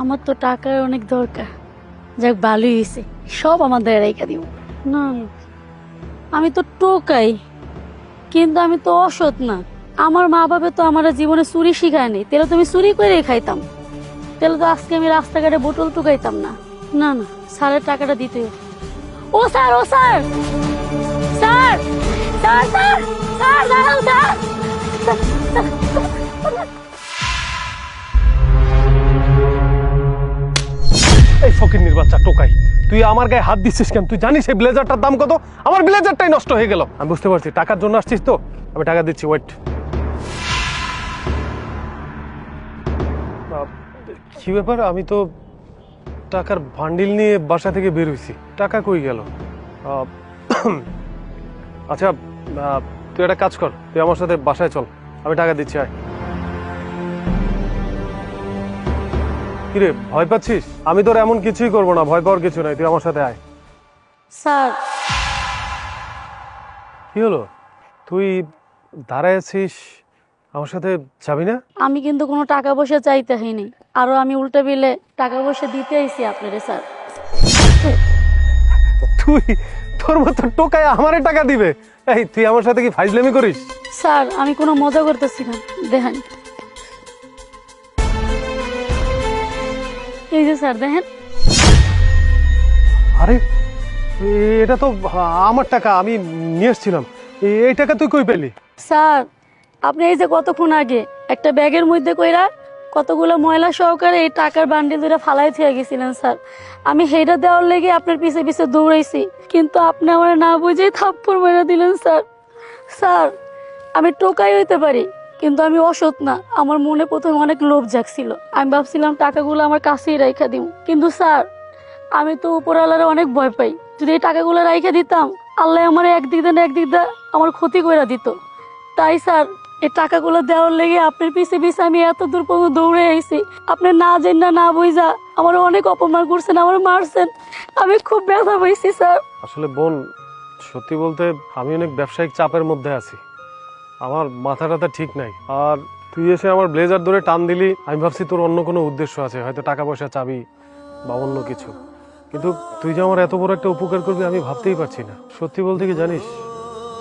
আমার তো টাকার অনেক দরকার। যাক, ভালোই হয়েছে। সব আমাদের রেখা দিব। না না আমি তো টোকাই, কিন্তু আমি তো অসৎ না। আমার মা বাবা তো আমার জীবনে চুরি শিখায়নি, তাহলে তো আমি চুরি করে খাইতাম। তাহলে তো আজকে আমি রাস্তাঘাটে বোতল টুকাইতাম না। না না, স্যারের টাকাটা দিতে ও স্যার ও sir! Sir sir sir! Sir, দাঁড়াও, স্যার! ফকির নির্বাচন টোকাই। তুই আমার গায়ে হাত দিচ্ছিস কেন? তুই জানিস এই ব্লেজারটার দাম কত? আমার ব্লেজারটাই নষ্ট হয়ে গেল। আমি বুঝতে পারছি, টাকার জন্য আসছিস তো? আমি টাকা দিচ্ছি ওয়েট কি ব্যাপার? আমি তো টাকার ভান্ডিল নিয়ে বাসা থেকে বের হয়েছি। টাকা কই গেল? আচ্ছা তুই একটা কাজ কর, তুই আমার সাথে বাসায় চল। আমি টাকা দিচ্ছি, আয়। কিরে ভয় পাচ্ছিস? আমি তোর এমন কিছুই করব না ভয় পাওয়ার কিছু নাই তুই আমার সাথে আয়। স্যার। কি হলো? তুই দাঁড়ায় আছিস? আমার সাথে যাবি না? আমি কিন্তু কোনো টাকা পয়সা চাইতে হয়নি। আরও আমি উল্টা বিলে টাকা পয়সা দিতে আইছি আপনারে স্যার। তুই তোর মতো টোকায় আমারে টাকা দিবে? এই তুই আমার সাথে কি ফাইজলামি করিস? স্যার আমি কোনো মজা করতেছি না। দেখেন। এই যে স্যার দেখেন। আরে এটা তো আমার টাকা আমি নিয়ে এসেছিলাম। এই টাকা তুই কই পেলি? স্যার আপনি এই যে কতক্ষণ আগে একটা ব্যাগের মধ্যে কইরা কতগুলো ময়লা সহকারে এই টাকার বান্ডিল দুটা ফালাই থেকে গেছিলেন স্যার। আমি হেটা দেওয়ার লেগে আপনার পিছে পিছে দৌড়াইছি। কিন্তু আপনি আমার না বুঝেই থাপ্পড় মেরে দিলেন স্যার। স্যার আমি টোকাই হইতে পারি। কিন্তু আমি অসৎ না। আমার মনে প্রথমে অনেক লোভ জাগছিল। আমি ভাবছিলাম টাকাগুলো আমার কাছেই রাইখা দিব। কিন্তু স্যার, আমি তো উপরওয়ালারে অনেক ভয় পাই। যদি এই টাকাগুলো রাইখা দিতাম, আল্লাহ আমার একদিক দিয়ে একদিক দিয়ে আমার ক্ষতি করে দিত। তাই স্যার, এই টাকাগুলো দেওয়ার লেগে আপনার পিছে পিছে আমি এত দূর পর্যন্ত দৌড়ে আইছি আপনি না জেন না না বুঝা আমার অনেক অপমান করছেন আমার মারছেন। আমি খুব ব্যথা পাইছি, স্যার। আসলে বোন, সত্যি বলতে আমি অনেক ব্যবসায়িক চাপের মধ্যে আছি। আমার মাথা টাথা ঠিক নাই। আর তুই এসে আমার ব্লেজার ধরে টান দিলি, আমি ভাবছি তোর অন্য কোনো উদ্দেশ্য আছে, হয়তো টাকা পয়সা চাবি বা অন্য কিছু। কিন্তু তুই যে আমার এত বড় একটা উপকার করবি, আমি ভাবতেই পারছি না। সত্যি বলতে কি জানিস,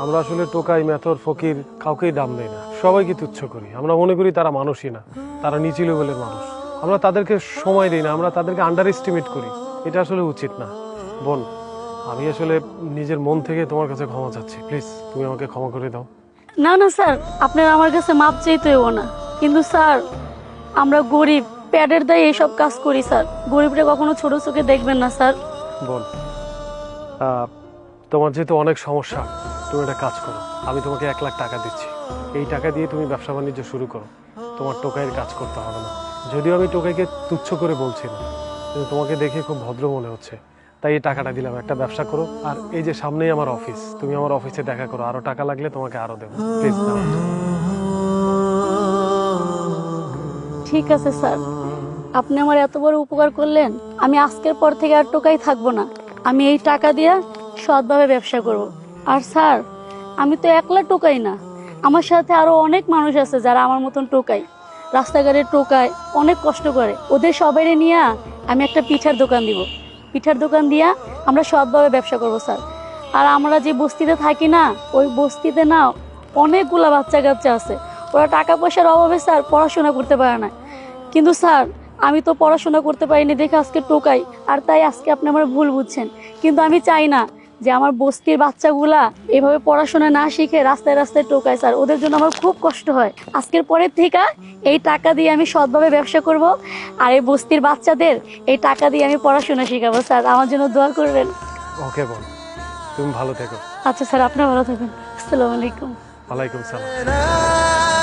আমরা আসলে টোকাই মেথর ফকির, কাউকেই দাম দেই না। সবাইকে তুচ্ছ করি। আমরা মনে করি তারা মানুষই না, তারা নিচু লেভেলের মানুষ। আমরা তাদেরকে সময় দিই না, আমরা তাদেরকে আন্ডার এস্টিমেট করি। এটা আসলে উচিত না। বোন, আমি আসলে নিজের মন থেকে তোমার কাছে ক্ষমা চাচ্ছি। প্লিজ, তুমি আমাকে ক্ষমা করে দাও। না না স্যার আপনার আমার কাছে মাপ চাইতে হইব না। কিন্তু স্যার আমরা গরিব প্যাডের দায়ে এইসব কাজ করি স্যার। গরিবরা কখনো ছোট চোখে দেখবেন না স্যার। বোন আহ, তোমার যেহেতু অনেক সমস্যা তুমি একটা কাজ করো। আমি তোমাকে এক লাখ টাকা দিচ্ছি। এই টাকা দিয়ে তুমি ব্যবসা বাণিজ্য শুরু করো। তোমার টোকাইয়ের কাজ করতে হবে না। যদিও আমি টোকাইকে তুচ্ছ করে বলছি না কিন্তু তোমাকে দেখে খুব ভদ্র মনে হচ্ছে। তাই এই টাকাটা দিলাম, একটা ব্যবসা করো। আর এই যে সামনেই আমার অফিস, তুমি আমার অফিসে দেখা করো, আরও টাকা লাগলে তোমাকে আরও দেবো। ঠিক আছে, স্যার। আপনি আমার এত বড় উপকার করলেন, আমি আজকের পর থেকে আর টোকাই থাকব না। আমি এই টাকা দিয়ে সৎভাবে ব্যবসা করব। আর স্যার, আমি তো একলা টোকাই না। আমার সাথে আরও অনেক মানুষ আছে যারা আমার মতন টোকাই। রাস্তাঘাটে টোকায়, অনেক কষ্ট করে। ওদের সবাই নিয়ে আমি একটা পিঠার দোকান দিব। পিঠার দোকান দিয়া আমরা সবভাবে ব্যবসা করব, স্যার। আর আমরা যে বস্তিতে থাকি না, ওই বস্তিতে না অনেকগুলো বাচ্চা কাচ্চা আছে। ওরা টাকা পয়সার অভাবে, স্যার, পড়াশোনা করতে পারে না। কিন্তু, স্যার, আমি তো পড়াশোনা করতে পারিনি দেখে আজকে টোকাই। আর তাই আজকে আপনি আমার ভুল বুঝছেন। কিন্তু আমি চাই না যে আমার বস্তির বাচ্চাগুলা এভাবে পড়াশোনা না শিখে রাস্তায় রাস্তায় টোকায় স্যার ওদের জন্য আমার খুব কষ্ট হয় আজকের পরের থেকে এই টাকা দিয়ে আমি সৎভাবে ব্যবসা করব আর এই বস্তির বাচ্চাদের এই টাকা দিয়ে আমি পড়াশোনা শিখাবো স্যার আমার জন্য দোয়া করবেন ওকে বল তুমি ভালো থেকো আচ্ছা স্যার আপনি ভালো থাকবেন আসসালামু আলাইকুম ওয়ালাইকুম সালাম